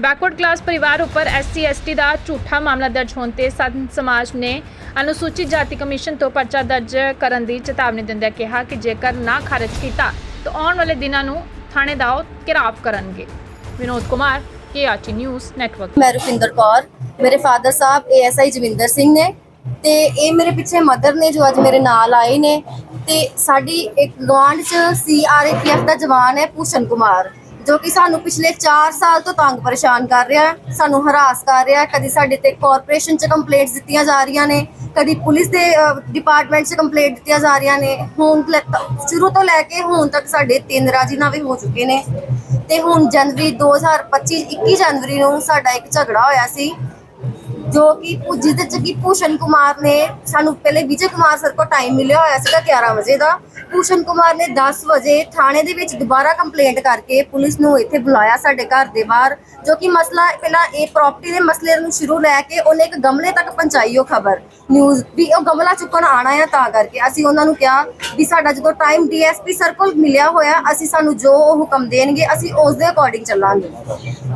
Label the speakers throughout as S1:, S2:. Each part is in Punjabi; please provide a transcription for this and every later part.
S1: ਬੈਕਵਰਡ ਕਲਾਸ ਪਰਿਵਾਰ ਉੱਪਰ ਐਸਸੀ ਐਸਟੀ ਦਾ ਝੂਠਾ ਮਾਮਲਾ ਦਰਜ ਹੋਣ ਤੇ ਸੰਤ ਸਮਾਜ ਨੇ ਅਨੁਸੂਚਿਤ ਜਾਤੀ ਕਮਿਸ਼ਨ ਤੋਂ ਪਰਚਾ ਦਰਜ ਕਰਨ ਦੀ ਚੇਤਾਵਨੀ ਦਿੰਦਿਆਂ ਕਿਹਾ ਕਿ ਜੇਕਰ ਨਾ ਖਾਰਜ ਕੀਤਾ, ਤਾਂ ਆਉਣ ਵਾਲੇ ਦਿਨਾਂ ਨੂੰ ਥਾਣੇ ਦਾ ਘਿਰਾਵ ਕਰਨਗੇ। Vinod Kumar KRT news network
S2: ਮੈਂ ਰੁਪਿੰਦਰ ਕੌਰ, ਮੇਰੇ ਫਾਦਰ ਸਾਹਿਬ ਏਐਸਆਈ ਜਵਿੰਦਰ ਸਿੰਘ ਨੇ ਤੇ ਇਹ ਮੇਰੇ ਪਿੱਛੇ ਮਦਰ ਨੇ ਜੋ ਅੱਜ ਮੇਰੇ ਨਾਲ ਆਏ ਨੇ ਤੇ ਸਾਡੀ ਇੱਕ ਗਵਾਂਢ ਚ ਸੀਆਰਪੀਐਫ ਦਾ ਜਵਾਨ ਹੈ ਭੂਸ਼ਣ ਕੁਮਾਰ। ਜੋ ਕਿ ਸਾਨੂੰ ਪਿਛਲੇ 4 ਸਾਲ ਤੋਂ ਤੰਗ ਪਰੇਸ਼ਾਨ ਕਰ ਰਿਹਾ ਹੈ, ਸਾਨੂੰ ਹਰਾਸ ਕਰ ਰਿਹਾ ਹੈ, ਕਦੀ ਸਾਡੇ ਤੇ ਕਾਰਪੋਰੇਸ਼ਨ ਚ ਕੰਪਲੇਂਟਸ ਦਿੱਤੀਆਂ ਜਾ ਰਹੀਆਂ ਨੇ, ਕਦੀ ਪੁਲਿਸ ਦੇ ਡਿਪਾਰਟਮੈਂਟ ਚ ਕੰਪਲੇਂਟ ਦਿੱਤੀਆਂ ਜਾ ਰਹੀਆਂ ਨੇ, ਹੁਣ ਲੈ- ਸ਼ੁਰੂ ਤੋਂ ਲੈ ਕੇ ਹੁਣ ਤੱਕ ਸਾਡੇ ਤਿੰਨ ਰਾਜੀਨਾਮੇ ਹੋ ਚੁੱਕੇ ਨੇ। ਤੇ ਹੁਣ ਜਨਵਰੀ 2025 21 ਜਨਵਰੀ ਨੂੰ ਸਾਡਾ ਇੱਕ ਝਗੜਾ ਹੋਇਆ ਸੀ। ਜੋ ਕਿ ਪੁ- ਜਿਹਦੇ ਚ ਕਿ ਭੂਸ਼ਣ ਕੁਮਾਰ ਨੇ ਸਾਨੂੰ ਪਹਿਲੇ ਵਿਜੇ ਕੁਮਾਰ ਸਰ ਕੋ ਟਾਈਮ ਮਿਲਿਆ ਹੋਇਆ ਸੀਗਾ 11 ਵਜੇ ਦਾ। ਭੂਸ਼ਣ ਕੁਮਾਰ ਨੇ 10 ਵਜੇ ਥਾਣੇ ਦੇ ਵਿੱਚ ਦੁਬਾਰਾ ਕੰਪਲੇਂਟ ਕਰਕੇ ਪੁਲਿਸ ਨੂੰ ਇੱਥੇ ਬੁਲਾਇਆ ਸਾਡੇ ਘਰ ਦੇ ਬਾਹਰ, ਜੋ ਕਿ ਮਸਲਾ ਪਹਿਲਾਂ ਇਹ ਪ੍ਰਾਪਰਟੀ ਦੇ ਮਸਲੇ ਨੂੰ ਸ਼ੁਰੂ ਲੈ ਕੇ ਉਹਨੇ ਇੱਕ ਗਮਲੇ ਤੱਕ ਪਹੁੰਚਾਈ ਉਹ ਖਬਰ। ਨਿਊਜ਼ ਵੀ ਉਹ ਗਮਲਾ ਚੁੱਕਣ ਆਣਾ ਆ ਤਾਂ ਕਰਕੇ ਅਸੀਂ ਉਹਨਾਂ ਨੂੰ ਕਿਹਾ ਵੀ ਸਾਡਾ ਜਦੋਂ ਟਾਈਮ ਡੀਐਸਪੀ ਸਰ ਕੋਲ ਮਿਲਿਆ ਹੋਇਆ, ਅਸੀਂ ਸਾਨੂੰ ਜੋ ਉਹ ਹੁਕਮ ਦੇਣਗੇ, ਅਸੀਂ ਉਸ ਦੇ ਅਕੋਰਡਿੰਗ ਚੱਲਾਂਗੇ।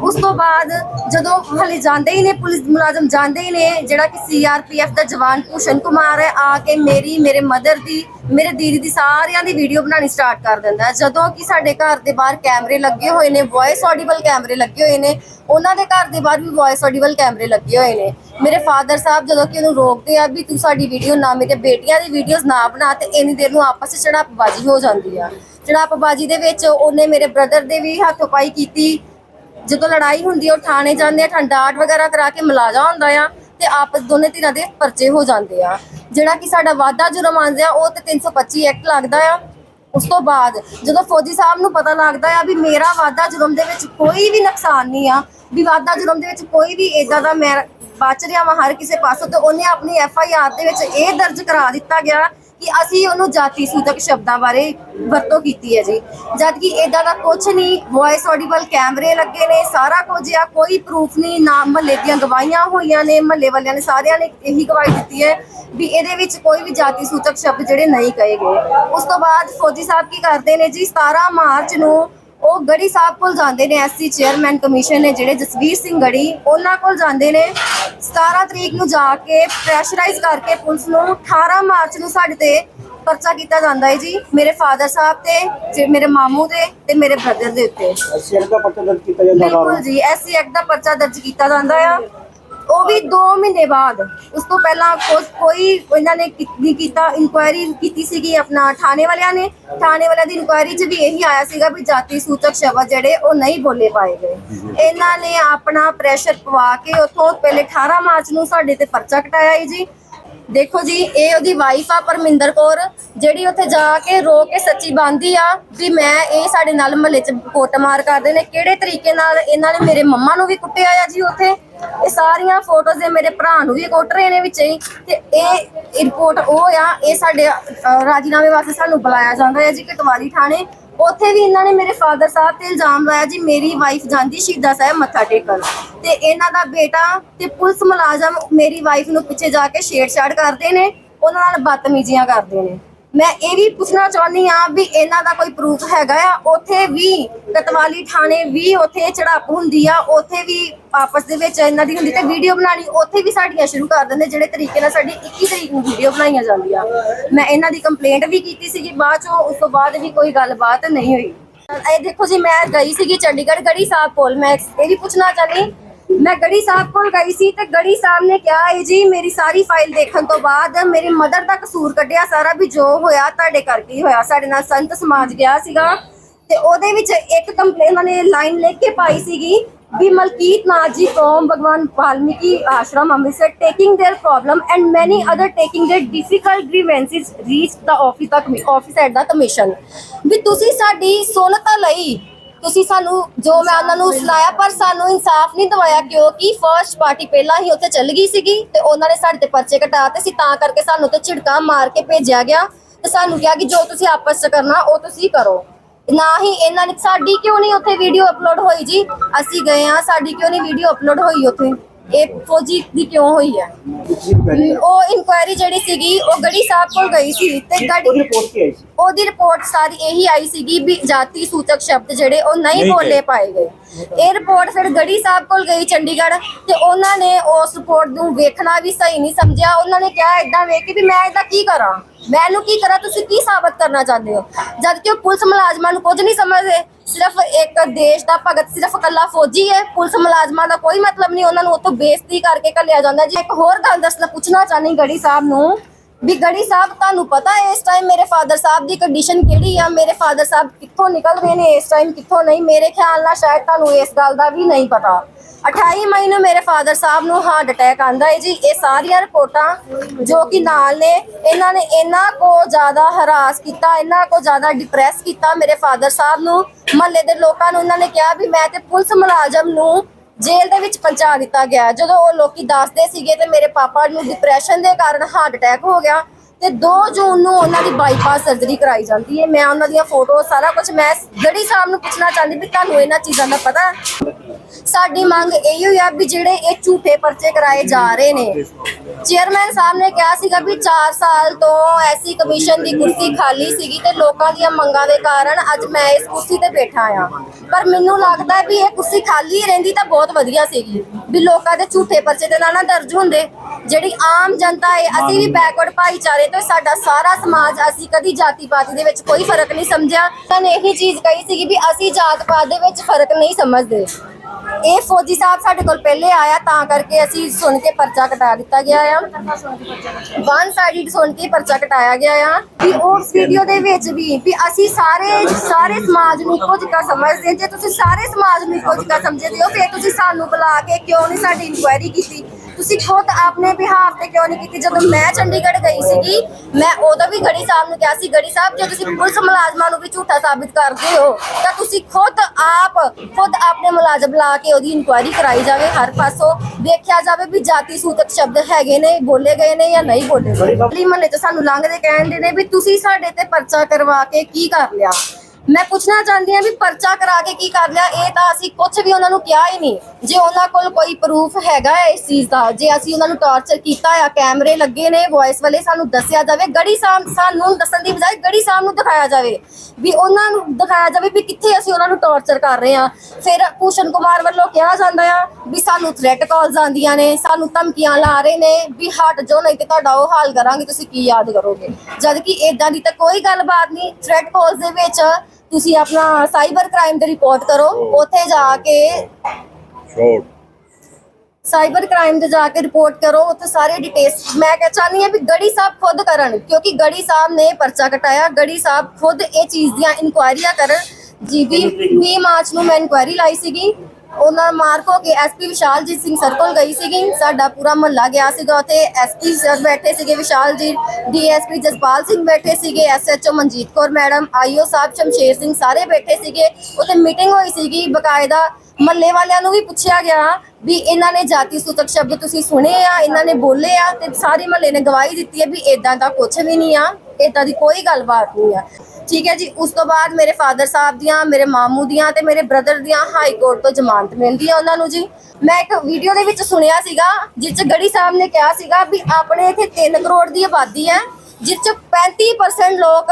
S2: ਉਸ ਤੋਂ ਬਾਅਦ ਜਦੋਂ ਹਲੇ ਜਾਂਦੇ ਹੀ ਨੇ ਪੁਲਿਸ ਮੁਲਾਜ਼ਮ ਜਾਂਦੇ ਹੀ ਨੇ, ਜਿਹੜਾ ਕਿ ਸੀਆਰਪੀਐਫ ਦਾ ਜਵਾਨ ਭੂਸ਼ਣ ਕੁਮਾਰ ਹੈ, ਆ ਕੇ ਮੇਰੀ, ਮੇਰੇ ਮਦਰ ਦੀ, ਮੇਰੇ ਦੀਦੀ ਦੀ ਸਾਰਿਆਂ ਦੀ ਵੀਡੀਓ ਬਣਾਉਣੀ ਸਟਾਰਟ ਕਰ ਦਿੰਦਾ ਜਦੋਂ ਕਿ ਸਾਡੇ ਘਰ ਦੇ ਬਾਹਰ ਕੈਮਰੇ ਲੱਗੇ ਹੋਏ ਨੇ ਵੌਇਸ ਆਡੀਬਲ ਕੈਮਰੇ ਲੱਗੇ ਹੋਏ ਨੇ, ਉਹਨਾਂ ਦੇ ਘਰ ਦੇ ਬਾਹਰ ਵੀ ਵੌਇਸ ਆਡੀਬਲ ਕੈਮਰੇ ਲੱਗੇ ਹੋਏ ਨੇ। ਮੇਰੇ ਫਾਦਰ ਸਾਹਿਬ ਜਦੋਂ ਕਿ ਉਹਨੂੰ ਰੋਕਦੇ ਆ ਵੀ ਤੂੰ ਸਾਡੀ ਵੀਡੀਓ ਨਾ, ਮੇਰੇ ਬੇਟੀਆਂ ਦੀ ਵੀਡੀਓਜ਼ ਨਾ ਬਣਾ ਤੇ ਇੰਨੀ ਦੇਰ ਨੂੰ ਆਪਸ ਵਿੱਚ ਝੜਪਬਾਜ਼ੀ ਹੋ ਜਾਂਦੀ ਆ। ਚੜਾਪਬਾਜ਼ੀ ਦੇ ਵਿੱਚ ਉਹਨੇ ਮੇਰੇ ਬ੍ਰਦਰ ਦੇ ਵੀ ਹੱਥੋਂ ਪਾਈ ਕੀਤੀ ਜਦੋਂ ਲੜਾਈ ਹੁੰਦੀ ਆ, ਉਹ ਥਾਣੇ ਜਾਂਦੇ ਆ ਠੰਡਾਟ ਵਗੈਰਾ ਕਰਾ ਕੇ ਮਲਾਜਾ ਹੁੰਦਾ ਆ ਤੇ ਆਪਸ ਦੋਨੇ ਧਿਰਾਂ ਦੇ ਪਰਚੇ ਹੋ ਜਾਂਦੇ ਆ। ਜਿਹੜਾ ਕਿ ਸਾਡਾ ਵਾਧਾ ਜੁਰਮ ਆਂਦੇ ਆ, ਉਹ ਤੇ 325 ਐਕਟ ਲੱਗਦਾ ਆ। ਉਸ ਤੋਂ ਬਾਅਦ ਜਦੋਂ ਫੌਜੀ ਸਾਹਿਬ ਨੂੰ ਪਤਾ ਲੱਗਦਾ ਆ ਵੀ ਮੇਰਾ ਵਾਧਾ ਜੁਰਮ ਦੇ ਵਿੱਚ ਕੋਈ ਵੀ ਨੁਕਸਾਨ ਨਹੀਂ ਆ, ਵੀ ਵਾਧਾ ਜੁਰਮ ਦੇ ਵਿੱਚ ਕੋਈ ਵੀ ਇਦਾਂ ਦਾ ਮੈਂ ਬਚ ਰਿਹਾ ਵਾ ਹਰ ਕਿਸੇ ਪਾਸੋਂ, ਤੇ ਉਹਨੇ ਆਪਣੀ ਐਫ ਆਈ ਆਰ ਦੇ ਵਿੱਚ ਇਹ ਦਰਜ ਕਰਾ ਦਿੱਤਾ ਗਿਆ ਕਿ ਅਸੀਂ ਉਹਨੂੰ ਜਾਤੀ ਸੂਚਕ ਸ਼ਬਦਾਂ ਬਾਰੇ ਵਰਤੋਂ ਕੀਤੀ ਹੈ ਜੀ। ਜਦ ਕਿ ਇਦਾਂ ਦਾ ਕੁਝ ਨਹੀਂ ਵੌਇਸ ਆਡੀਬਲ ਕੈਮਰੇ ਲੱਗੇ ਨੇ, ਸਾਰਾ ਕੁਝ ਆ, ਕੋਈ ਪ੍ਰੂਫ ਨਹੀਂ, ਨਾ ਮਹੱਲੇ ਦੀਆਂ ਗਵਾਹੀਆਂ ਹੋਈਆਂ ਨੇ, ਮਹੱਲੇ ਵਾਲਿਆਂ ਨੇ ਸਾਰਿਆਂ ਨੇ ਇਹੀ ਗਵਾਹੀ ਦਿੱਤੀ ਹੈ ਵੀ ਇਹਦੇ ਵਿੱਚ ਕੋਈ ਵੀ ਜਾਤੀ ਸੂਚਕ ਸ਼ਬਦ ਜਿਹੜੇ ਨਹੀਂ ਕਹੇ ਗਏ। ਉਸ ਤੋਂ ਬਾਅਦ ਫੌਜੀ ਸਾਹਿਬ ਕੀ ਕਰਦੇ ਨੇ ਜੀ 17 ਮਾਰਚ ਨੂੰ ਉਹ ਗੜੀ ਸਾਹਿਬ ਕੋਲ ਜਾਂਦੇ ਨੇ ਐਸਸੀ ਚੇਅਰਮੈਨ ਕਮਿਸ਼ਨ ਨੇ ਜਿਹੜੇ ਜਸਵੀਰ ਸਿੰਘ ਗੜੀ ਉਹਨਾਂ ਕੋਲ ਜਾਂਦੇ ਨੇ। 17 ਤਰੀਕ ਨੂੰ ਜਾ ਕੇ ਪ੍ਰੈਸ਼ਰਾਈਜ਼ ਕਰਕੇ ਪੁਲਿਸ ਨੂੰ 18 ਮਾਰਚ ਨੂੰ ਸਾਡੇ ਤੇ ਪਰਚਾ ਕੀਤਾ ਜਾਂਦਾ ਹੈ ਜੀ ਮੇਰੇ ਫਾਦਰ ਸਾਹਿਬ ਤੇ ਜੇ ਮੇਰੇ ਮਾਮੂ ਦੇ ਤੇ ਮੇਰੇ ਬ੍ਰਦਰ ਦੇ ਉੱਤੇ।
S3: ਅਸੀਂ ਦਾ ਪੱਤਰ ਦਰਜ ਕੀਤਾ ਜਾਂਦਾ
S2: ਬਿਲਕੁਲ ਜੀ ਐਸਸੀ ਐਕਟ ਦਾ ਪਰਚਾ ਦਰਜ ਕੀਤਾ ਜਾਂਦਾ ਆ। ਉਹ ਵੀ 2 ਮਹੀਨੇ ਬਾਅਦ। ਉਸ ਤੋਂ ਪਹਿਲਾਂ ਕੋਈ ਇਹਨਾਂ ਨੇ ਨਹੀਂ ਕੀਤਾ ਇਨਕੁਆਇਰੀ ਕੀਤੀ ਸੀਗੀ ਆਪਣਾ ਥਾਣੇ ਵਾਲਿਆਂ ਨੇ। ਥਾਣੇ ਵਾਲਿਆਂ ਦੀ ਇਨਕੁਆਇਰੀ 'ਚ ਵੀ ਇਹੀ ਆਇਆ ਸੀਗਾ ਵੀ ਜਾਤੀ ਸੂਚਕ ਸ਼ਬਦ ਜਿਹੜੇ ਉਹ ਨਹੀਂ ਬੋਲੇ ਪਾਏ ਗਏ। ਇਹਨਾਂ ਨੇ ਆਪਣਾ ਪ੍ਰੈਸ਼ਰ ਪਵਾ ਕੇ ਉੱਥੋਂ ਪਹਿਲੇ 18 ਮਾਰਚ ਨੂੰ ਸਾਡੇ ਤੇ ਪਰਚਾ ਕਟਾਇਆ ਜੀ। ਦੇਖੋ ਜੀ ਇਹ ਉਹਦੀ ਵਾਈਫ ਆ ਪਰਮਿੰਦਰ ਕੌਰ ਜਿਹੜੀ ਉੱਥੇ ਜਾ ਕੇ ਰੋ ਕੇ ਸੱਚੀ ਬੰਦੀ ਆ ਵੀ ਮੈਂ ਇਹ ਸਾਡੇ ਨਾਲ ਮਹੱਲੇ 'ਚ ਕੁੱਟਮਾਰ ਕਰਦੇ ਨੇ। ਕਿਹੜੇ ਤਰੀਕੇ ਨਾਲ ਇਹਨਾਂ ਨੇ ਮੇਰੇ ਮੰਮਾ ਨੂੰ ਵੀ ਕੁੱਟਿਆ ਆ ਜੀ ਉੱਥੇ? ਇਹ ਸਾਰੀਆਂ ਫੋਟੋਜ਼ ਦੇ ਮੇਰੇ ਭਰਾ ਨੂੰ ਵੀ ਕੁੱਟ ਰਹੇ ਨੇ ਵਿੱਚ ਹੀ ਤੇ ਇਹ ਰਿਪੋਰਟ ਉਹ ਆ, ਇਹ ਸਾਡੇ ਰਾਜੀਨਾਮੇ ਵਾਸਤੇ ਸਾਨੂੰ ਬੁਲਾਇਆ ਜਾਂਦਾ ਹੈ ਜੀ ਕਟਵਾਲੀ ਥਾਣੇ। ਉੱਥੇ ਵੀ ਇਹਨਾਂ ਨੇ ਮੇਰੇ ਫਾਦਰ ਸਾਹਿਬ ਤੇ ਇਲਜ਼ਾਮ ਲਾਇਆ ਜੀ, ਮੇਰੀ ਵਾਈਫ ਜਾਂਦੀ ਸ਼ਹੀਦਾਂ ਸਾਹਿਬ ਮੱਥਾ ਟੇਕਣ। ਤੇ ਇਹਨਾਂ ਦਾ ਬੇਟਾ ਤੇ ਪੁਲਿਸ ਮੁਲਾਜ਼ਮ ਮੇਰੀ ਵਾਈਫ ਨੂੰ ਪਿੱਛੇ ਜਾ ਕੇ ਛੇੜਛਾੜ ਕਰਦੇ ਨੇ, ਉਹਨਾਂ ਨਾਲ ਬਦਤਮੀਜ਼ੀਆਂ ਕਰਦੇ ਨੇ। ਮੈਂ ਇਹ ਵੀ ਪੁੱਛਣਾ ਚਾਹੁੰਦੀ ਆ ਵੀ ਇਹਨਾਂ ਦਾ ਕੋਈ ਪ੍ਰੂਫ ਹੈਗਾ ਆ? ਉੱਥੇ ਵੀ ਕਤਵਾਲੀ ਥਾਣੇ ਵੀ ਉੱਥੇ ਝੜਪ ਹੁੰਦੀ ਆ, ਉੱਥੇ ਵੀ ਆਪਸ ਦੇ ਵਿੱਚ ਇਹਨਾਂ ਦੀ ਹੁੰਦੀ ਤੇ ਵੀਡੀਓ ਬਣਾਣੀ ਉੱਥੇ ਵੀ ਸਾਡੀਆਂ ਸ਼ੁਰੂ ਕਰ ਦਿੰਦੇ, ਜਿਹੜੇ ਤਰੀਕੇ ਨਾਲ ਸਾਡੀ 21 ਤਰੀਕ ਨੂੰ ਵੀਡੀਓ ਬਣਾਈਆਂ ਜਾਂਦੀਆਂ। ਮੈਂ ਇਹਨਾਂ ਦੀ ਕੰਪਲੇਂਟ ਵੀ ਕੀਤੀ ਸੀਗੀ, ਬਾਅਦ ਚੋਂ ਉਸ ਤੋਂ ਬਾਅਦ ਵੀ ਕੋਈ ਗੱਲਬਾਤ ਨਹੀਂ ਹੋਈ। ਇਹ ਦੇਖੋ ਜੀ, ਮੈਂ ਗਈ ਸੀਗੀ ਚੰਡੀਗੜ੍ਹ ਗੜੀ ਸਾਹਿਬ ਕੋਲ, ਮੈਂ ਇਹ ਵੀ ਪੁੱਛਣਾ ਚਾਹਨੀ ਮੈਂ ਗੜੀ ਸਾਹਿਬ ਕੋਲ ਗਈ ਸੀ ਤੇ ਗੜੀ ਸਾਹਿਬ ਨੇ ਕਿਹਾ ਹੈ ਜੀ ਮੇਰੀ ਸਾਰੀ ਫਾਈਲ ਦੇਖਣ ਤੋਂ ਬਾਅਦ ਮੇਰੀ ਮਦਰ ਦਾ ਕਸੂਰ ਕੱਢਿਆ, ਸਾਰਾ ਵੀ ਜੋ ਹੋਇਆ ਤੁਹਾਡੇ ਕਰਕੇ ਹੀ ਹੋਇਆ? ਸਾਡੇ ਨਾਲ ਸੰਤ ਸਮਾਜ ਗਿਆ ਸੀਗਾ ਤੇ ਉਹਦੇ ਵਿੱਚ ਇੱਕ ਕੰਪਲੇਨ ਉਹਨਾਂ ਨੇ ਲਾਈਨ ਲਿਖ ਕੇ ਪਾਈ ਸੀਗੀ ਵੀ ਮਲਕੀਤ ਨਾਥ ਜੀ from ਭਗਵਾਨ Valmiki Ashram Amritsar taking their problem and many other taking their difficult grievances reach the office ਤੱਕ, office at the commission ਵੀ ਤੁਸੀਂ ਸਾਡੀ ਸੁਣਤਾ ਲਈ ਤੁਸੀਂ ਸਾਨੂੰ ਜੋ ਮੈਂ ਉਹਨਾਂ ਨੂੰ ਸੁਣਾਇਆ ਪਰ ਸਾਨੂੰ ਇਨਸਾਫ ਨਹੀਂ ਦਵਾਇਆ ਕਿਉਂਕਿ ਫਰਸਟ ਪਾਰਟੀ ਪਹਿਲਾਂ ਹੀ ਉੱਥੇ ਚੱਲ ਗਈ ਸੀਗੀ ਤੇ ਉਹਨਾਂ ਨੇ ਸਾਡੇ ਤੇ ਪਰਚੇ ਕਟਾਤੇ ਸੀ ਤਾਂ ਕਰਕੇ ਸਾਨੂੰ ਤੇ ਝਿੜਕਾਂ ਮਾਰ ਕੇ ਭੇਜਿਆ ਗਿਆ ਤੇ ਸਾਨੂੰ ਕਿਹਾ ਕਿ ਜੋ ਤੁਸੀਂ ਆਪਸ ਚ ਕਰਨਾ ਉਹ ਤੁਸੀਂ ਕਰੋ। ਨਾ ਹੀ ਇਹਨਾਂ ਨੇ ਸਾਡੀ ਕਿਉਂ ਨਹੀਂ ਉੱਥੇ ਵੀਡੀਓ ਅਪਲੋਡ ਹੋਈ ਜੀ? ਅਸੀਂ ਗਏ ਆ ਸਾਡੀ ਕਿਉਂ ਨਹੀਂ ਵੀਡੀਓ ਅਪਲੋਡ ਹੋਈ ਉੱਥੇ? ਇਹ ਫੌਜੀ ਦੀ ਕਿਉਂ ਹੋਈ ਹੈ? ਉਹ ਇਨਕੁਆਇਰੀ ਜਿਹੜੀ ਸੀਗੀ ਉਹ ਗੜੀ ਸਾਹਿਬ ਕੋਲ ਗਈ ਸੀ ਤੇ ਗੜੀ
S3: ਰਿਪੋਰਟ ਕੀ ਆਈ ਸੀ?
S2: ਉਹਦੀ ਰਿਪੋਰਟ ਸਾਰੀ ਇਹੀ ਆਈ ਸੀਗੀ ਵੀ ਜਾਤੀ ਸੂਚਕ ਸ਼ਬਦ ਜਿਹੜੇ ਉਹ ਨਹੀਂ
S3: ਨਹੀਂ
S2: ਬੋਲੇ
S3: ਗਏ।
S2: ਪਾਏ ਗਏ। ਇਹ ਰਿਪੋਰਟ ਫਿਰ ਗੜੀ ਸਾਹਿਬ ਕੋਲ ਗਈ ਚੰਡੀਗੜ੍ਹ ਤੇ ਉਹਨਾਂ ਨੇ ਉਸ ਰਿਪੋਰਟ ਨੂੰ ਵੇਖਣਾ ਵੀ ਸਹੀ ਨਹੀਂ ਸਮਝਿਆ। ਉਹਨਾਂ ਨੇ ਕਿਹਾ ਇਦਾਂ ਵੇਖ ਕੇ ਵੀ ਮੈਂ ਇਹਦਾ ਕੀ ਕਰਾਂ? ਮੈਂ ਇਹਨੂੰ ਕੀ ਕਰਾਂ? ਤੁਸੀਂ ਕੀ ਸਾਬਤ ਕਰਨਾ ਚਾਹੁੰਦੇ ਹੋ? ਜਦ ਕਿ ਉਹ ਪੁਲਿਸ ਮੁਲਾਜ਼ਮਾਂ ਨੂੰ ਕੁਝ ਨਹੀਂ ਸਮਝਦੇ। ਸਿਰਫ ਇੱਕ ਦੇਸ਼ ਦਾ ਭਗਤ ਸਿਰਫ ਇਕੱਲਾ ਫੌਜੀ ਹੈ। ਪੁਲਿਸ ਮੁਲਾਜ਼ਮਾਂ ਦਾ ਕੋਈ ਮਤਲਬ ਨਹੀਂ। ਉਹਨਾਂ ਨੂੰ ਉੱਥੋਂ ਬੇਇੱਜ਼ਤੀ ਕਰਕੇ ਘੱਲਿਆ ਜਾਂਦਾ। ਜੀ ਇੱਕ ਹੋਰ ਗੱਲ ਦੱਸਣਾ ਪੁੱਛਣਾ ਚਾਹਨੀ ਗੜੀ ਸਾਹਿਬ ਨੂੰ ਵੀ ਗੜੀ ਸਾਹਿਬ, ਤੁਹਾਨੂੰ ਪਤਾ ਹੈ ਇਸ ਟਾਈਮ ਮੇਰੇ ਫਾਦਰ ਸਾਹਿਬ ਦੀ ਕੰਡੀਸ਼ਨ ਕਿਹੜੀ ਆ? ਮੇਰੇ ਫਾਦਰ ਸਾਹਿਬ ਕਿੱਥੋਂ ਨਿਕਲ ਰਹੇ ਨੇ ਇਸ ਟਾਈਮ ਕਿੱਥੋਂ ਨਹੀਂ? ਮੇਰੇ ਖਿਆਲ ਨਾਲ ਸ਼ਾਇਦ ਤੁਹਾਨੂੰ ਇਸ ਗੱਲ ਦਾ ਵੀ ਨਹੀਂ ਪਤਾ। 28 ਮਈ ਨੂੰ ਮੇਰੇ ਫਾਦਰ ਸਾਹਿਬ ਨੂੰ ਹਾਰਟ ਅਟੈਕ ਆਂਦਾ ਹੈ ਜੀ। ਇਹ ਸਾਰੀਆਂ ਰਿਪੋਰਟਾਂ ਜੋ ਕਿ ਨਾਲ ਨੇ, ਇਹਨਾਂ ਨੇ ਇਹਨਾਂ ਕੋ ਜ਼ਿਆਦਾ ਹਰਾਸ ਕੀਤਾ ਇਹਨਾਂ ਕੋ ਜ਼ਿਆਦਾ ਡਿਪਰੈਸ ਕੀਤਾ ਮੇਰੇ ਫਾਦਰ ਸਾਹਿਬ ਨੂੰ। ਮਹੱਲੇ ਦੇ ਲੋਕਾਂ ਨੂੰ ਇਹਨਾਂ ਨੇ ਕਿਹਾ ਵੀ ਮੈਂ ਤੇ ਪੁਲਿਸ ਮੁਲਾਜ਼ਮ ਨੂੰ ਜੇਲ੍ਹ ਦੇ ਵਿੱਚ ਪਹੁੰਚਾ ਦਿੱਤਾ ਗਿਆ। ਜਦੋਂ ਉਹ ਲੋਕੀ ਦੱਸਦੇ ਸੀਗੇ ਤੇ ਮੇਰੇ ਪਾਪਾ ਨੂੰ ਡਿਪਰੈਸ਼ਨ ਦੇ ਕਾਰਨ ਹਾਰਟ ਅਟੈਕ ਹੋ ਗਿਆ ਤੇ 2 ਜੂਨ ਨੂੰ ਉਹਨਾਂ ਦੀ ਬਾਈਪਾਸ ਸਰਜਰੀ ਕਰਾਈ ਜਾਂਦੀ ਹੈ। ਮੈਂ ਉਹਨਾਂ ਦੀਆਂ ਫੋਟੋ ਸਾਰਾ ਕੁਝ ਮੈਂ ਗੜੀ ਸਾਹਿਬ ਨੂੰ ਪੁੱਛਣਾ ਚਾਹੁੰਦੀ ਵੀ ਤੁਹਾਨੂੰ ਇਹਨਾਂ ਚੀਜ਼ਾਂ ਦਾ ਪਤਾ? ਸਾਡੀ ਮੰਗ ਇਹੀ ਹੋਈ ਆ ਵੀ ਜਿਹੜੇ ਇਹ ਝੂਠੇ ਪਰਚੇ ਕਰਾਏ ਜਾ ਰਹੇ ਨੇ। ਚੇਅਰਮੈਨ ਸਾਹਿਬ ਨੇ ਕਿਹਾ ਸੀਗਾ ਵੀ 4 ਸਾਲ ਤੋਂ ਐਸੀ ਕਮਿਸ਼ਨ ਦੀ ਕੁਰਸੀ ਖਾਲੀ ਸੀਗੀ ਤੇ ਲੋਕਾਂ ਦੀਆਂ ਮੰਗਾਂ ਦੇ ਕਾਰਨ ਅੱਜ ਮੈਂ ਇਸ ਕੁਰਸੀ ਤੇ ਬੈਠਾ ਆ। ਪਰ ਮੈਨੂੰ ਲੱਗਦਾ ਵੀ ਇਹ ਕੁਰਸੀ ਖਾਲੀ ਰਹਿੰਦੀ ਤਾਂ ਬਹੁਤ ਵਧੀਆ ਸੀਗੀ ਵੀ ਲੋਕਾਂ ਦੇ ਝੂਠੇ ਪਰਚੇ ਤੇ ਨਾ ਨਾ ਦਰਜ ਹੁੰਦੇ। ਜਿਹੜੀ ਆਮ ਜਨਤਾ ਹੈ ਅਸੀਂ ਵੀ ਬੈਕਵਰਡ ਭਾਈਚਾਰੇ ਤੋਂ ਸਾਡਾ ਸਾਰਾ ਸਮਾਜ, ਅਸੀਂ ਕਦੀ ਜਾਤੀ ਪਾਤੀ ਦੇ ਵਿੱਚ ਕੋਈ ਫ਼ਰਕ ਨਹੀਂ ਸਮਝਿਆ। ਤਾਂ ਇਹੀ ਚੀਜ਼ ਕਹੀ ਸੀਗੀ ਵੀ ਅਸੀਂ ਜਾਤ ਪਾਤ ਦੇ ਵਿੱਚ ਫ਼ਰਕ ਨਹੀਂ ਸਮਝਦੇ। ਇਹ ਫੌਜੀ ਸਾਹਿਬ ਸਾਡੇ ਕੋਲ ਪਹਿਲੇ ਆਇਆ, ਤਾਂ ਕਰਕੇ ਅਸੀਂ ਸੁਣ ਕੇ ਪਰਚਾ ਕਟਾ ਦਿੱਤਾ ਗਿਆ ਆ। ਵਨ ਸਾਈਡਡ ਸੁਣ ਕੇ ਪਰਚਾ ਕਟਾਇਆ ਗਿਆ ਆ। ਵੀ ਉਸ ਵੀਡੀਓ ਦੇ ਵਿੱਚ ਵੀ ਵੀ ਅਸੀਂ ਸਾਰੇ ਸਾਰੇ ਸਮਾਜ ਨੂੰ ਇੱਕੋ ਜਿਹਾ ਸਮਝਦੇ ਜੇ ਤੁਸੀਂ ਸਾਰੇ ਸਮਾਜ ਨੂੰ ਇੱਕੋ ਜਿਹਾ ਸਮਝਦੇ ਹੋ, ਫਿਰ ਤੁਸੀਂ ਸਾਨੂੰ ਬੁਲਾ ਕੇ ਕਿਉਂ ਨਹੀਂ ਸਾਡੀ ਇਨਕੁਆਇਰੀ ਕੀਤੀ? ਤੁਸੀਂ ਖੁਦ ਆਪਣੇ ਬਿਹਾਫ ਤੇ ਕਿਉਂ ਨਹੀਂ ਕੀਤੀ? ਜਦੋਂ ਮੈਂ ਚੰਡੀਗੜ੍ਹ ਗਈ ਸੀਗੀ, ਮੈਂ ਉਦੋਂ ਵੀ ਗੜੀ ਸਾਹਿਬ ਨੂੰ ਕਿਹਾ ਸੀ, ਗੜੀ ਸਾਹਿਬ, ਜੇ ਤੁਸੀਂ ਪੁਲਿਸ ਮੁਲਾਜ਼ਮਾਂ ਨੂੰ ਵੀ ਝੂਠਾ ਸਾਬਿਤ ਕਰਦੇ ਹੋ, ਤਾਂ ਤੁਸੀਂ ਖੁਦ ਆਪ, ਖੁਦ ਆਪਣੇ ਮੁਲਾਜ਼ਮ ਲਾ ਕੇ ਉਹਦੀ ਇਨਕੁਆਇਰੀ ਕਰਾਈ ਜਾਵੇ, ਹਰ ਪਾਸੋਂ ਦੇਖਿਆ ਜਾਵੇ ਵੀ ਜਾਤੀ ਸੂਤਕ ਸ਼ਬਦ ਹੈਗੇ ਨੇ, ਬੋਲੇ ਗਏ ਨੇ ਜਾਂ ਨਹੀਂ ਬੋਲੇ ਗਏ। ਗਲੀ ਮਹੱਲੇ ਚ ਸਾਨੂੰ ਲੰਘਦੇ ਕਹਿੰਦੇ ਨੇ ਵੀ ਤੁਸੀਂ ਸਾਡੇ ਤੇ ਪਰਚਾ ਕਰਵਾ ਕੇ ਕੀ ਕਰ ਲਿਆ? ਮੈਂ ਪੁੱਛਣਾ ਚਾਹੁੰਦੀ ਹਾਂ ਵੀ ਪਰਚਾ ਕਰਾ ਕੇ ਕੀ ਕਰ ਲਿਆ? ਇਹ ਤਾਂ ਅਸੀਂ ਕੁਝ ਵੀ ਉਹਨਾਂ ਨੂੰ ਕਿਹਾ ਹੀ ਨਹੀਂ। ਜੇ ਉਹਨਾਂ ਕੋਲ ਕੋਈ ਪ੍ਰੂਫ ਹੈਗਾ ਹੈ ਇਸ ਚੀਜ਼ ਦਾ, ਜੇ ਅਸੀਂ ਉਹਨਾਂ ਨੂੰ ਟਾਰਚਰ ਕੀਤਾ ਆ ਕੈਮਰੇ ਲੱਗੇ ਨੇ ਵੌਇਸ ਵਾਲੇ ਸਾਨੂੰ ਦੱਸਿਆ ਜਾਵੇ, ਗੜੀ ਸਾਹਿਬ ਸਾਨੂੰ ਦੱਸਣ ਦੀ ਬਜਾਏ ਗੜੀ ਸਾਹਿਬ ਨੂੰ ਦਿਖਾਇਆ ਜਾਵੇ, ਵੀ ਉਹਨਾਂ ਨੂੰ ਦਿਖਾਇਆ ਜਾਵੇ ਵੀ ਕਿੱਥੇ ਅਸੀਂ ਉਹਨਾਂ ਨੂੰ ਟਾਰਚਰ ਕਰ ਰਹੇ ਹਾਂ। ਫਿਰ ਭੂਸ਼ਣ ਕੁਮਾਰ ਵੱਲੋਂ ਕਿਹਾ ਜਾਂਦਾ ਆ ਵੀ ਸਾਨੂੰ ਥ੍ਰੈਟ ਕਾਲਸ ਆਉਂਦੀਆਂ ਨੇ, ਸਾਨੂੰ ਧਮਕੀਆਂ ਲਾ ਰਹੇ ਨੇ, ਵੀ ਹਟ ਜਾਓ, ਨਹੀਂ ਤੇ ਤੁਹਾਡਾ ਉਹ ਹਾਲ ਕਰਾਂਗੇ, ਤੁਸੀਂ ਕੀ ਯਾਦ ਕਰੋਗੇ? ਜਦ ਕਿ ਇਦਾਂ ਦੀ ਤਾਂ ਕੋਈ ਗੱਲਬਾਤ ਨਹੀਂ ਥ੍ਰੈਟ ਕਾਲਸ ਦੇ ਵਿੱਚ ਤੁਸੀਂ ਆਪਣਾ ਸਾਈਬਰ ਕ੍ਰਾਈਮ ਤੇ ਰਿਪੋਰਟ ਕਰੋ ਉੱਥੇ ਜਾ ਕੇ
S3: ਸ਼ੋਟ
S2: ਸਾਈਬਰ ਕ੍ਰਾਈਮ ਤੇ ਜਾ ਕੇ ਰਿਪੋਰਟ ਕਰੋ ਉੱਥੇ ਸਾਰੇ ਡਿਟੇਲਸ ਮੈਂ ਕਹਿ ਚਾਹਨੀ ਹਾਂ ਵੀ ਗੜੀ ਸਾਹਿਬ ਖੁਦ ਕਰਨ ਕਿਉਂਕਿ ਗੜੀ ਸਾਹਿਬ ਨੇ ਪਰਚਾ ਕਟਾਇਆ। ਗੜੀ ਸਾਹਿਬ ਖੁਦ ਇਹ ਚੀਜ਼ ਦੀਆਂ ਇਨਕੁਆਇਰੀਆਂ ਕਰਨ। ਜੀ ਵੀ 20 ਮਾਰਚ ਨੂੰ ਮੈਂ ਇਨਕੁਆਇਰੀ ਲਾਈ ਸੀਗੀ। ਉਹਨਾਂ ਮਾਰ ਹੋ ਕੇ ਐਸਪੀ ਵਿਸ਼ਾਲਜੀਤ ਸਿੰਘ ਸਰ ਕੋਲ ਗਈ ਸੀਗੀ। ਸਾਡਾ ਪੂਰਾ ਮਹੱਲਾ ਗਿਆ ਸੀਗਾ ਉੱਥੇ। ਐਸਪੀ ਸਰ ਬੈਠੇ ਸੀਗੇ ਵਿਸ਼ਾਲ ਜੀ ਡੀਐਸਪੀ ਜਸਪਾਲ ਸਿੰਘ ਬੈਠੇ ਸੀਗੇ SHO Manjit Kaur madam IO sahib Shamsher Singh ਸਾਰੇ ਬੈਠੇ ਸੀਗੇ। ਉੱਥੇ ਮੀਟਿੰਗ ਹੋਈ ਸੀਗੀ। ਬਕਾਇਦਾ ਮੱਲੇ ਵਾਲਿਆਂ ਨੂੰ ਵੀ ਪੁੱਛਿਆ ਗਿਆ ਵੀ ਇਹਨਾਂ ਨੇ ਜਾਤੀ ਸੂਤਕ ਸ਼ਬਦ ਤੁਸੀਂ ਸੁਣੇ ਆ, ਇਹਨਾਂ ਨੇ ਬੋਲੇ ਆ ਤੇ ਸਾਰੇ ਮੱਲੇ ਨੇ ਗਵਾਹੀ ਦਿੱਤੀ ਹੈ ਵੀ ਇਦਾਂ ਦਾ ਕੁਝ ਵੀ ਨਹੀਂ ਆ ਇਦਾਂ ਦੀ ਕੋਈ ਗੱਲਬਾਤ ਨਹੀਂ ਆ। ਠੀਕ ਹੈ ਜੀ, ਉਸ ਤੋਂ ਬਾਅਦ ਮੇਰੇ ਫਾਦਰ ਸਾਹਿਬ ਦੀਆਂ, ਮੇਰੇ ਮਾਮੂ ਦੀਆਂ ਤੇ ਮੇਰੇ ਬ੍ਰਦਰ ਦੀਆਂ ਹਾਈ ਕੋਰਟ ਤੋਂ ਜ਼ਮਾਨਤ ਮਿਲਦੀ ਆ ਉਹਨਾਂ ਨੂੰ ਜੀ। ਮੈਂ ਇੱਕ ਵੀਡੀਓ ਦੇ ਵਿੱਚ ਸੁਣਿਆ ਸੀਗਾ, ਜਿਸ 'ਚ ਗੜੀ ਸਾਹਿਬ ਨੇ ਕਿਹਾ ਸੀਗਾ ਵੀ ਆਪਣੇ ਇੱਥੇ 3 ਕਰੋੜ ਦੀ ਆਬਾਦੀ ਹੈ, ਜਿਸ 'ਚ 35% ਲੋਕ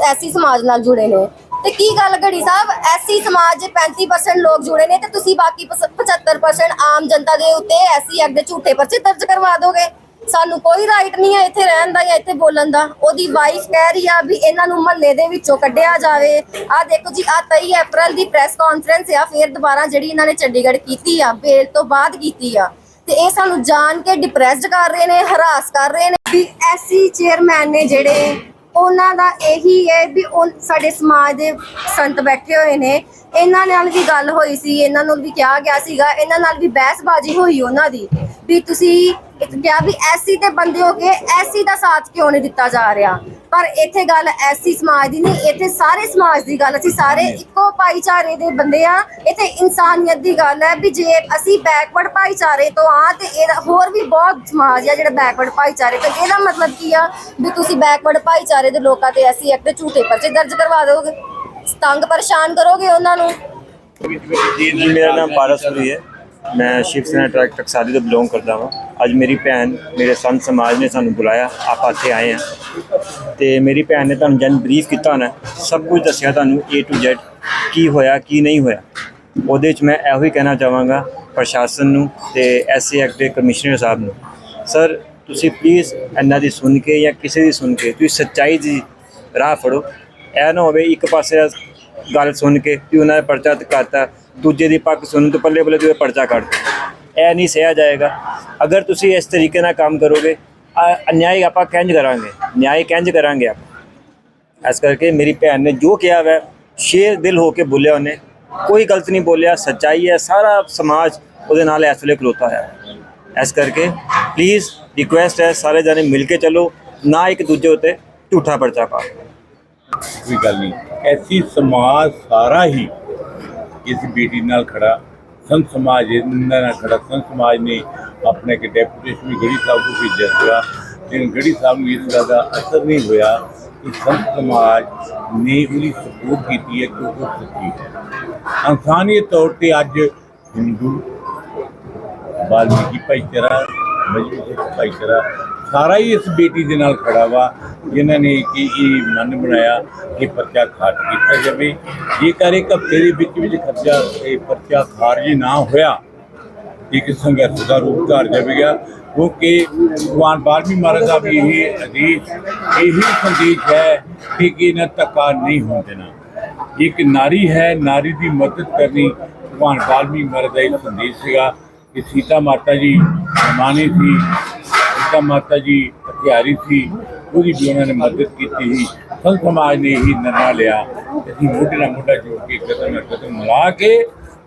S2: ਐਸੀ ਸਮਾਜ ਨਾਲ ਜੁੜੇ ਨੇ। ਤੇ ਕੀ ਗੱਲ ਘੜੀ ਸਾਹਿਬ? ਐਸੀ ਸਮਾਜ ਦੇ 35% ਲੋਕ ਜੁੜੇ ਨੇ ਤੇ ਤੁਸੀਂ ਬਾਕੀ ਪਸ- 75% ਆਮ ਜਨਤਾ ਦੇ ਉੱਤੇ ਐਸੀ ਐਕਟ ਦੇ ਝੂਠੇ ਪਰਚੇ ਦਰਜ ਕਰਵਾ ਦੋਗੇ। ਸਾਨੂੰ ਕੋਈ ਰਾਈਟ ਨਹੀਂ ਹੈ ਇੱਥੇ ਰਹਿਣ ਦਾ ਜਾਂ ਇੱਥੇ ਬੋਲਣ ਦਾ। ਉਹਦੀ ਵਾਈਫ ਕਹਿ ਰਹੀ ਆ ਵੀ ਇਹਨਾਂ ਨੂੰ ਮਹੱਲੇ ਦੇ ਵਿੱਚੋਂ ਕੱਢਿਆ ਜਾਵੇ। ਆ ਦੇਖੋ ਜੀ ਆ 23 ਅਪ੍ਰੈਲ ਦੀ ਪ੍ਰੈਸ ਕਾਨਫਰੰਸ ਆ, ਫਿਰ ਦੁਬਾਰਾ ਜਿਹੜੀ ਇਹਨਾਂ ਨੇ ਚੰਡੀਗੜ੍ਹ ਕੀਤੀ ਆ ਬੇਲ ਤੋਂ ਬਾਅਦ ਕੀਤੀ ਆ। ਤੇ ਇਹ ਸਾਨੂੰ ਜਾਣ ਕੇ ਡਿਪਰੈਸਡ ਕਰ ਰਹੇ ਨੇ ਹਰਾਸ ਕਰ ਰਹੇ ਨੇ। ਵੀ ਐਸੀ ਚੇਅਰਮੈਨ ਨੇ ਜਿਹੜੇ ਉਹਨਾਂ ਦਾ ਇਹੀ ਹੈ ਵੀ ਉਹ ਸਾਡੇ ਸਮਾਜ ਦੇ ਸੰਤ ਬੈਠੇ ਹੋਏ ਨੇ। ਇਹਨਾਂ ਨਾਲ ਵੀ ਗੱਲ ਹੋਈ ਸੀ, ਇਹਨਾਂ ਨੂੰ ਵੀ ਕਿਹਾ ਗਿਆ ਸੀਗਾ, ਇਹਨਾਂ ਨਾਲ ਵੀ ਬਹਿਸਬਾਜ਼ੀ ਹੋਈ ਉਹਨਾਂ ਦੀ। ਵੀ ਤੁਸੀਂ ਕਿਹਾ ਵੀ ਐਸੀ ਤੇ ਬੰਦੇ ਹੋ ਕੇ ਐਸੀ ਦਾ ਸਾਥ ਕਿਉਂ ਨਹੀਂ ਦਿੱਤਾ ਜਾ ਰਿਹਾ? ਪਰ ਇੱਥੇ ਗੱਲ ਐਸੀ ਸਮਾਜ ਦੀ ਨਹੀਂ ਇੱਥੇ ਸਾਰੇ ਸਮਾਜ ਦੀ ਗੱਲ ਅਸੀਂ ਸਾਰੇ ਇੱਕੋ ਭਾਈਚਾਰੇ ਦੇ ਬੰਦੇ ਆ ਇੱਥੇ ਇਨਸਾਨੀਅਤ ਦੀ ਗੱਲ ਹੈ ਵੀ ਜੇ ਅਸੀਂ ਬੈਕਵਰਡ ਭਾਈਚਾਰੇ ਤੋਂ ਆ ਤੇ ਇਹਦਾ ਹੋਰ ਵੀ ਬਹੁਤ ਸਮਾਜ ਆ ਜਿਹੜਾ ਬੈਕਵਰਡ ਭਾਈਚਾਰੇ ਤੋਂ। ਇਹਦਾ ਮਤਲਬ ਕੀ ਆ ਵੀ ਤੁਸੀਂ ਬੈਕਵਰਡ ਭਾਈਚਾਰੇ ਦੇ ਲੋਕਾਂ ਤੇ ਐਸੀ ਐਕਟ ਝੂਠੇ ਪਰਚੇ ਦਰਜ ਕਰਵਾ ਦੋਗੇ? ਤੰਗ ਪਰੇਸ਼ਾਨ ਕਰੋਗੇ ਉਹਨਾਂ ਨੂੰ?
S4: ਮੇਰਾ ਨਾਮ ਪਾਰਸਪੁਰੀ ਹੈ। ਮੈਂ ਸ਼ਿਵ ਸੈਨਾ ਟਰੈਕ ਟਕਸਾਲੀ ਤੋਂ ਬਿਲੋਂਗ ਕਰਦਾ ਹਾਂ ਅੱਜ ਮੇਰੀ ਭੈਣ ਮੇਰੇ ਸੰਤ ਸਮਾਜ ਨੇ ਸਾਨੂੰ ਬੁਲਾਇਆ, ਆਪਾਂ ਇੱਥੇ ਆਏ ਹਾਂ। ਤੇ ਮੇਰੀ ਭੈਣ ਨੇ ਤੁਹਾਨੂੰ ਜਨ ਬਰੀਫ ਕੀਤਾ ਹੋਣਾ, ਸਭ ਕੁਝ ਦੱਸਿਆ ਤੁਹਾਨੂੰ A to Z, ਕੀ ਹੋਇਆ, ਕੀ ਨਹੀਂ ਹੋਇਆ। ਉਹਦੇ ਵਿੱਚ ਮੈਂ ਇਹੋ ਹੀ ਕਹਿਣਾ ਚਾਹਾਂਗਾ ਪ੍ਰਸ਼ਾਸਨ ਨੂੰ ਤੇ ਐਸਏ ਐਕਟ ਦੇ ਕਮਿਸ਼ਨਰ ਸਾਹਿਬ ਨੂੰ। ਸਰ ਤੁਸੀਂ ਪਲੀਜ਼ ਇਹਨਾਂ ਦੀ ਸੁਣ ਕੇ ਜਾਂ ਕਿਸੇ ਦੀ ਸੁਣ ਕੇ ਤੁਸੀਂ ਸੱਚਾਈ ਦੀ ਰਾਹ ਫੜੋ। ਇਹ ਨਾ ਹੋਵੇ ਇੱਕ ਪਾਸੇ ਗੱਲ ਸੁਣ ਕੇ ਕਿ ਉਹਨਾਂ ਨੇ ਪਰਚਾ ਕਰਤਾ, ਦੂਜੇ ਦੀ ਪੱਕ ਸੁਣਨ ਤੋਂ ਪੱਲੇ ਪੱਲੇ ਦੂਏ ਪਰਚਾ ਕੱਢ ਇਹ ਨਹੀਂ ਸਿਆ ਜਾਏਗਾ। ਅਗਰ ਤੁਸੀਂ ਇਸ ਤਰੀਕੇ ਨਾਲ ਕੰਮ ਕਰੋਗੇ ਅ- ਅਨਿਆਏ ਆਪਾਂ ਕਿੰਜ ਕਰਾਂਗੇ। ਨਿਆਏ ਕਿੰਜ ਕਰਾਂਗੇ ਆਪਾਂ। ਇਸ ਕਰਕੇ ਮੇਰੀ ਭੈਣ ਨੇ ਜੋ ਕਿਹਾ ਵੈ, ਸ਼ੇਰ ਦਿਲ ਹੋ ਕੇ ਬੋਲਿਆ ਉਹਨੇ। ਕੋਈ ਗਲਤ ਨਹੀਂ ਬੋਲਿਆ, ਸੱਚਾਈ ਹੈ, ਸਾਰਾ ਸਮਾਜ ਉਹਦੇ ਨਾਲ ਇਸ ਵੇਲੇ ਖਲੋਤਾ ਹੈ ਇਸ ਕਰਕੇ ਪਲੀਜ਼ ਰਿਕੁਐਸਟ ਹੈ, ਸਾਰੇ ਜਣੇ ਮਿਲ ਕੇ ਚੱਲੋ, ਨਾ ਇੱਕ ਦੂਜੇ ਉੱਤੇ ਝੂਠਾ ਪਰਚਾ ਪਾਓ
S5: ਕੋਈ ਗੱਲ ਨਹੀਂ। ਐਸੀ ਸਮਾਜ ਸਾਰਾ ਹੀ ਇਸ ਬੇਟੀ ਨਾਲ ਖੜਾ ਸੰਤ ਸਮਾਜ ਇਹਨਾਂ ਨਾਲ ਖੜਾ, ਸੰਤ ਸਮਾਜ ਨੇ ਆਪਣੇ ਕਿ ਡੈਪੂਟੇਸ਼ਨ ਵੀ ਗੜੀ ਸਾਹਿਬ ਨੂੰ ਭੇਜਿਆ ਸੀਗਾ। ਤੇ ਗੜੀ ਸਾਹਿਬ ਨੂੰ ਇਸ ਗੱਲ ਦਾ ਅਸਰ ਨਹੀਂ ਹੋਇਆ ਕਿ ਸੰਤ ਸਮਾਜ ਨੇ ਉਹਦੀ ਸਪੋਰਟ ਕੀਤੀ ਹੈ ਕਿ ਉਹ ਸੱਚੀ ਹੈ। ਇਨਸਾਨੀਅਤ ਤੌਰ ਤੇ ਅੱਜ ਹਿੰਦੂ ਵਾਲਮੀਕੀ ਭਾਈਚਾਰਾ ਮਜਬੀ ਭਾਈਚਾਰਾ ਸਾਰਾ ਹੀ ਇਸ ਬੇਟੀ ਦੇ ਨਾਲ ਖੜਾ ਵਾ, ਜਿਨ੍ਹਾਂ ਨੇ ਕਿ ਇਹ ਮਨ ਬਣਾਇਆ ਕਿ ਪਰਚਾ ਖਾਰਜ ਕੀਤਾ ਜਾਵੇ। ਜੇਕਰ ਇੱਕ ਹਫ਼ਤੇ ਦੇ ਵਿੱਚ ਵਿੱਚ ਖਰਚਾ ਇਹ ਪਰਚਾ ਖਾਰਜ ਨਾ ਹੋਇਆ, ਇੱਕ ਸੰਘਰਸ਼ ਦਾ ਰੂਪ ਧਾਰ ਜਾਵੇਗਾ। ਕਿਉਂਕਿ ਭਗਵਾਨ ਬਾਲਮੀ ਮਹਾਰਾਜ ਦਾ ਵੀ ਇਹ ਆਦੇਸ਼ ਇਹੀ ਸੰਦੇਸ਼ ਹੈ ਕਿ ਇਹਨਾਂ ਧੱਕਾ ਨਹੀਂ ਹੋਣ ਦੇਣਾ। ਇੱਕ ਨਾਰੀ ਹੈ, ਨਾਰੀ ਦੀ ਮਦਦ ਕਰਨੀ ਭਗਵਾਨ ਬਾਲਮੀ ਮਹਾਰਾਜ ਦਾ ਇਹ ਸੰਦੇਸ਼ ਸੀਗਾ ਕਿ ਸੀਤਾ ਮਾਤਾ ਜੀ ਮਾਨੀ ਸੀ ਸੀਤਾ ਮਾਤਾ ਜੀ ਹਥਿਆਰੀ ਸੀ ਉਹਦੀ ਵੀ ਉਹਨਾਂ ਨੇ ਮਦਦ ਕੀਤੀ ਸੀ। ਸੰਤ ਸਮਾਜ ਨੇ ਹੀ ਨਿਰਣਾ ਲਿਆ। ਅਸੀਂ ਮੋਢੇ ਨਾਲ ਮੋਢਾ ਜੋੜ ਕੇ ਕਦਮ ਨਾਲ ਕਦਮ ਮਿਲਾ ਕੇ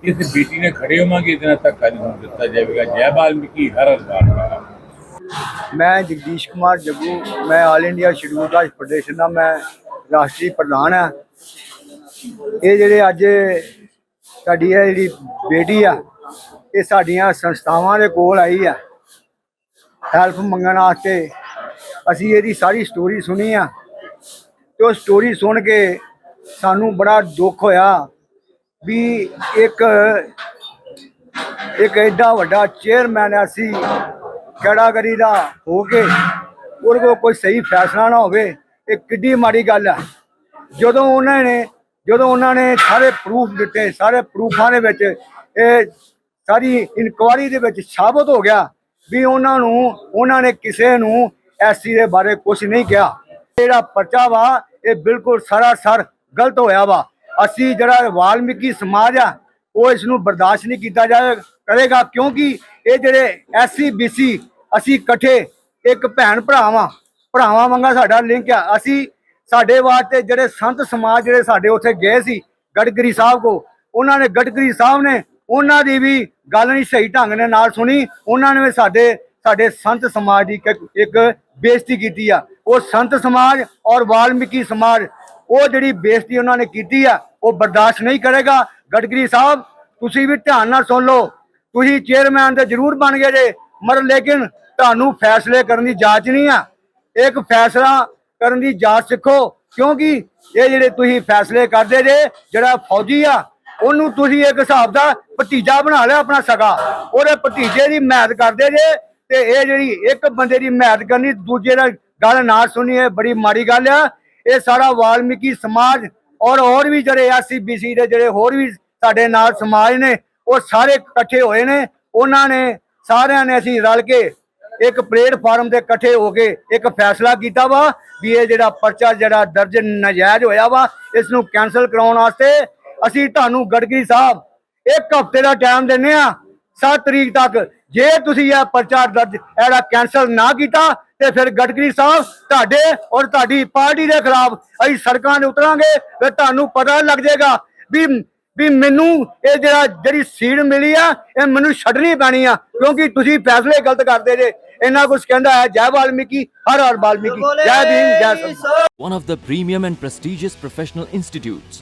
S5: ਇਸ ਬੇਟੀ ਨੇ ਖੜੇ ਹੋਵਾਂਗੇ। ਇਹਦੇ ਨਾਲ ਧੱਕਾ ਨਹੀਂ ਦਿੱਤਾ ਜਾਵੇਗਾ। ਜੈ ਬਾਲਮੀਕੀ, ਹਰ ਹਰ ਵਾਲਮੀਕੀ
S6: ਮੈਂ ਜਗਦੀਸ਼ ਕੁਮਾਰ ਜੱਗੂ, ਮੈਂ all India schedule caste federation ਦਾ ਮੈਂ ਰਾਸ਼ਟਰੀ ਪ੍ਰਧਾਨ ਆ ਇਹ ਜਿਹੜੇ ਅੱਜ ਸਾਡੀ ਇਹ ਜਿਹੜੀ ਬੇਟੀ ਆ, ਇਹ ਸਾਡੀਆਂ ਸੰਸਥਾਵਾਂ ਦੇ ਕੋਲ ਆਈ ਆ। ਹੈਲਪ ਮੰਗਣ ਵਾਸਤੇ। ਅਸੀਂ ਇਹਦੀ ਸਾਰੀ ਸਟੋਰੀ ਸੁਣੀ ਆ। ਤੇ ਉਹ ਸਟੋਰੀ ਸੁਣ ਕੇ ਸਾਨੂੰ ਬੜਾ ਦੁੱਖ ਹੋਇਆ ਵੀ ਇੱਕ ਇੱਕ ਐਡਾ ਵੱਡਾ ਚੇਅਰਮੈਨ ਐਸੀ ਕੈਡਾਗਰੀ ਦਾ ਹੋ ਕੇ ਉਹਦੇ ਕੋਲ ਕੋਈ ਸਹੀ ਫੈਸਲਾ ਨਾ ਹੋਵੇ। ਇਹ ਕਿੱਡੀ ਮਾੜੀ ਗੱਲ ਹੈ ਜਦੋਂ ਉਹਨਾਂ ਨੇ, ਜਦੋਂ ਉਹਨਾਂ ਨੇ ਸਾਰੇ ਪ੍ਰੂਫ ਦਿੱਤੇ, ਸਾਰੇ ਪ੍ਰੂਫਾਂ ਦੇ ਵਿੱਚ ਇਹ ਸਾਰੀ ਇਨਕੁਆਰੀ ਦੇ ਵਿੱਚ ਸਾਬਤ ਹੋ ਗਿਆ। ਵੀ ਉਹਨਾਂ ਨੂੰ, ਉਹਨਾਂ ਨੇ ਕਿਸੇ ਨੂੰ ਐਸਸੀ ਦੇ ਬਾਰੇ ਕੁਝ ਨਹੀਂ ਕਿਹਾ। ਜਿਹੜਾ ਪਰਚਾ ਵਾ, ਇਹ ਬਿਲਕੁਲ ਸਰਾਸਰ ਗਲਤ ਹੋਇਆ ਵਾ। ਅਸੀਂ ਜਿਹੜਾ ਵਾਲਮੀਕੀ ਸਮਾਜ ਆ, ਉਹ ਇਸ ਨੂੰ ਬਰਦਾਸ਼ਤ ਨਹੀਂ ਕੀਤਾ ਜਾਏ ਕਰੇਗਾ ਕਿਉਂਕਿ ਇਹ ਜਿਹੜੇ ਐਸਸੀ ਬੀਸੀ ਅਸੀਂ ਇਕੱਠੇ ਇੱਕ ਭੈਣ ਭਰਾਵਾਂ ਭਰਾਵਾਂ ਵਾਂਗਾ ਸਾਡਾ ਲਿੰਕ ਆ। ਅਸੀਂ ਸਾਡੇ ਵਾਸਤੇ ਜਿਹੜੇ ਸੰਤ ਸਮਾਜ ਜਿਹੜੇ ਸਾਡੇ ਉੱਥੇ ਗਏ ਸੀ ਗੜਗਰੀ ਸਾਹਿਬ ਕੋ, ਉਹਨਾਂ ਨੇ ਗੜਗਰੀ ਸਾਹਿਬ ਨੇ, ਉਹਨਾਂ ਦੀ ਵੀ ਗੱਲ ਨਹੀਂ ਸਹੀ ਢੰਗ ਨੇ ਨਾਲ ਸੁਣੀ, ਉਹਨਾਂ ਨੇ ਵੀ ਸਾਡੇ ਸਾਡੇ ਸੰਤ ਸਮਾਜ ਦੀ ਇੱਕ- ਇੱਕ ਬੇਇੱਜ਼ਤੀ ਕੀਤੀ ਆ। ਉਹ ਸੰਤ ਸਮਾਜ ਔਰ ਵਾਲਮੀਕੀ ਸਮਾਜ, ਉਹ ਜਿਹੜੀ ਬੇਇੱਜ਼ਤੀ ਉਹਨਾਂ ਨੇ ਕੀਤੀ ਆ, ਉਹ ਬਰਦਾਸ਼ਤ ਨਹੀਂ ਕਰੇਗਾ। ਗੜਗਰੀ ਸਾਹਿਬ, ਤੁਸੀਂ ਵੀ ਧਿਆਨ ਨਾਲ ਸੁਣ ਲਓ, ਤੁਸੀਂ ਚੇਅਰਮੈਨ ਤੇ ਜ਼ਰੂਰ ਬਣ ਗਏ ਜੇ ਮਰ ਲੇਕਿਨ ਤੁਹਾਨੂੰ ਫੈਸਲੇ ਕਰਨ ਦੀ ਜਾਂਚ ਨਹੀਂ ਆ। ਇੱਕ ਫੈਸਲਾ ਕਰਨ ਦੀ ਜਾਂਚ ਸਿੱਖੋ, ਕਿਉਂਕਿ ਇਹ ਜਿਹੜੇ ਤੁਸੀਂ ਫੈਸਲੇ ਕਰਦੇ ਜੇ, ਜਿਹੜਾ ਫੌਜੀ ਆ ਉਹਨੂੰ ਤੁਸੀਂ ਇੱਕ ਹਿਸਾਬ ਦਾ ਭਤੀਜਾ ਬਣਾ ਲਿਆ ਆਪਣਾ ਸਗਾ। ਉਹਦੇ ਭਤੀਜੇ ਦੀ ਮਦਦ ਕਰਦੇ ਜੇ ਤੇ ਇਹ ਜਿਹੜੀ ਇੱਕ ਬੰਦੇ ਦੀ ਮਿਹਨਤ ਕਰਨੀ, ਦੂਜੇ ਦਾ ਗੱਲ ਨਾ ਸੁਣੀ ਇਹ ਬੜੀ ਮਾੜੀ ਗੱਲ ਆ। ਇਹ ਸਾਰਾ ਵਾਲਮੀਕੀ ਸਮਾਜ ਔਰ ਹੋਰ ਵੀ ਜਿਹੜੇ ਐਸਸੀਬੀਸੀ ਦੇ ਜਿਹੜੇ ਹੋਰ ਵੀ ਸਾਡੇ ਨਾਲ ਸਮਾਜ ਨੇ, ਉਹ ਸਾਰੇ ਇਕੱਠੇ ਹੋਏ ਨੇ। ਉਹਨਾਂ ਨੇ ਸਾਰਿਆਂ ਨੇ ਅਸੀਂ ਰਲ ਕੇ ਇੱਕ ਪਲੇਟਫਾਰਮ ਤੇ ਇਕੱਠੇ ਹੋ ਕੇ ਇੱਕ ਫੈਸਲਾ ਕੀਤਾ ਵਾ ਵੀ ਇਹ ਜਿਹੜਾ ਪਰਚਾ, ਜਿਹੜਾ ਦਰਜ ਨਜਾਇਜ਼ ਹੋਇਆ ਵਾ, ਇਸ ਨੂੰ ਕੈਨਸਲ ਕਰਾਉਣ ਵਾਸਤੇ ਅਸੀਂ ਤੁਹਾਨੂੰ ਗੜਗਰੀ ਸਾਹਿਬ ਇੱਕ ਹਫ਼ਤੇ ਦਾ ਟਾਈਮ ਦਿੰਨੇ ਆ 7 ਤਰੀਕ ਤੱਕ। ਜੇ ਤੁਸੀਂ ਇਹ ਪਰਚਾ ਦਰਜ ਇਹਦਾ ਕੈਨਸਲ ਨਾ ਕੀਤਾ ਤੇ ਫਿਰ ਗੜਗਰੀ ਸਾਹਿਬ ਤੁਹਾਡੇ ਔਰ ਤੁਹਾਡੀ ਪਾਰਟੀ ਦੇ ਖਿਲਾਫ ਅਸੀਂ ਸੜਕਾਂ 'ਤੇ ਉਤਰਾਂਗੇ ਫਿਰ ਤੁਹਾਨੂੰ ਪਤਾ ਲੱਗ ਜਾਏਗਾ ਵੀ ਵੀ ਮੈਨੂੰ ਇਹ ਜਿਹੜਾ ਜਿਹੜੀ ਸੀਟ ਮਿਲੀ ਆ ਇਹ ਮੈਨੂੰ ਛੱਡਣੀ ਪੈਣੀ ਆ ਕਿਉਂਕਿ ਤੁਸੀਂ ਫੈਸਲੇ ਗਲਤ ਕਰਦੇ ਜੇ। ਇੰਨਾ ਕੁਝ ਕਹਿੰਦਾ ਹੈ ਜੈ ਵਾਲਮੀਕੀ ਹਰ ਹਰ ਵਾਲਮੀਕੀ। ਜੈ ਭੀਮ ਜੈ ਸੰਤ
S7: one of the premium and prestigious professional institutes,